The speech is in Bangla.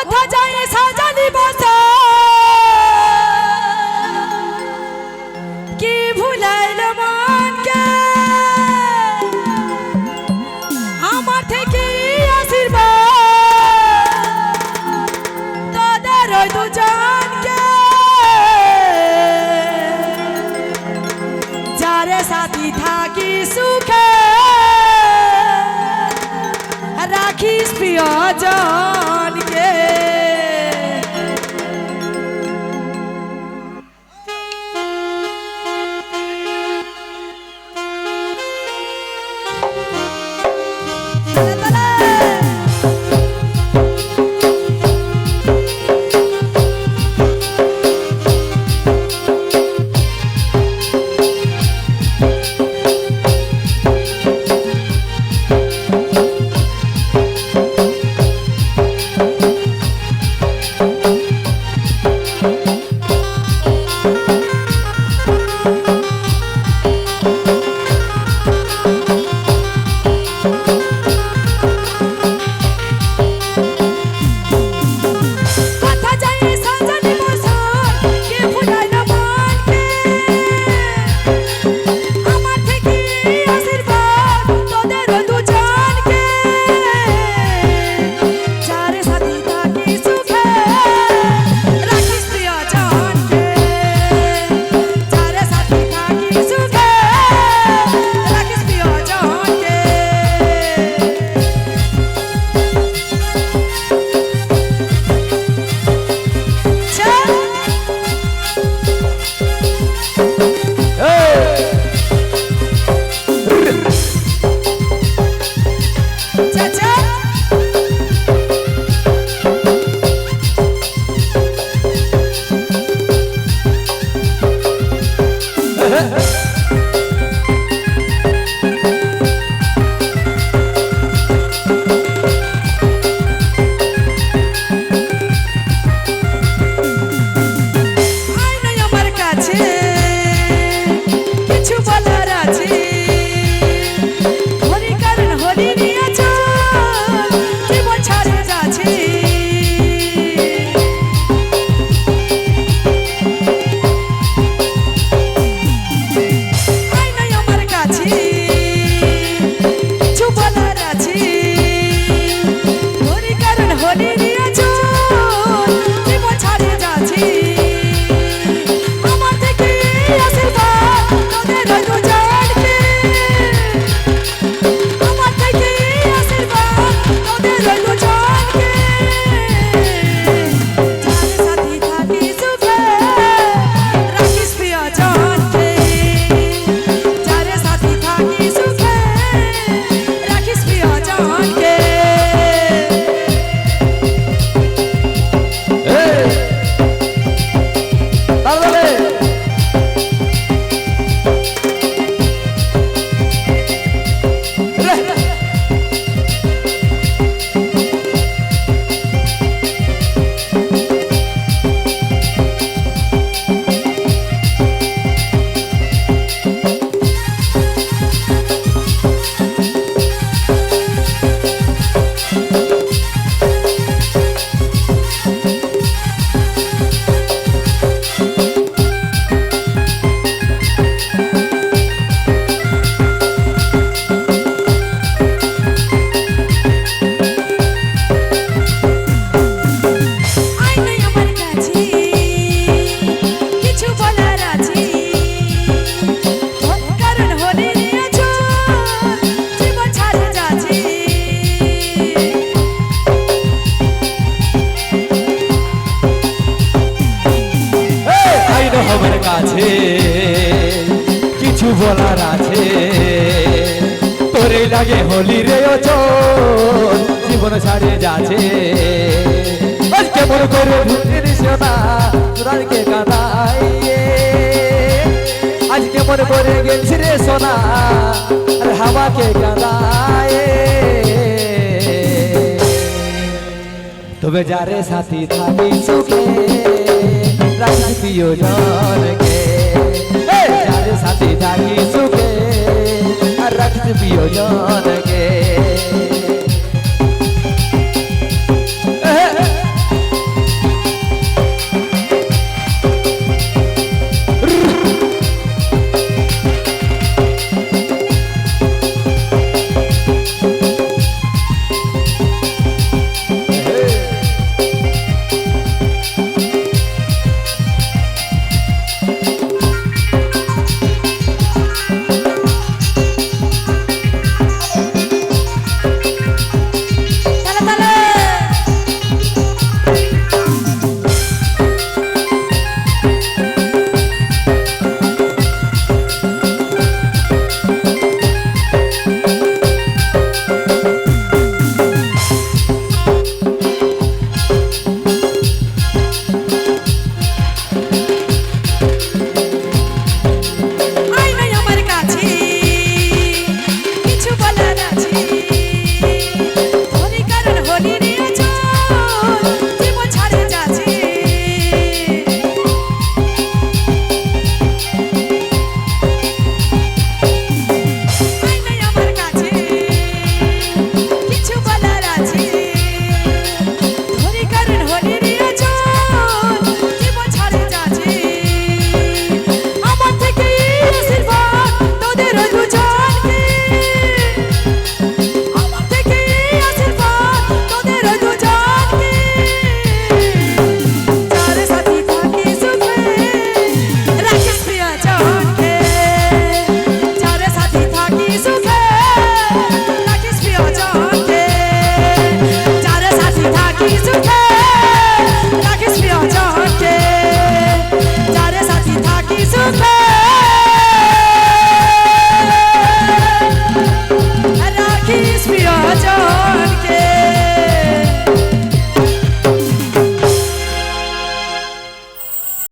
কোথা যায় সাজালি বাসা কি ভুলাইল মনকে? আমার থেকে আশীর্বাদ তোদের ওই দুজনকে। যারে সাথী থাকি সুখে, রাখিস প্রিয়জনকে তোদের ওই আছে। তোরে লাগে হোলি রে অচল, জীবন ছাড়িয়ে যাচ্ছে। আজকে মনে করে ভুলে নিস না তোরাকে কাদাইয়ে। আজকে মনে করে গেছি রে সোনা, আর হাওয়াকে কাদায়ে তবে যারে সাথী থাকি রাখি প্রিয়জনকে। এই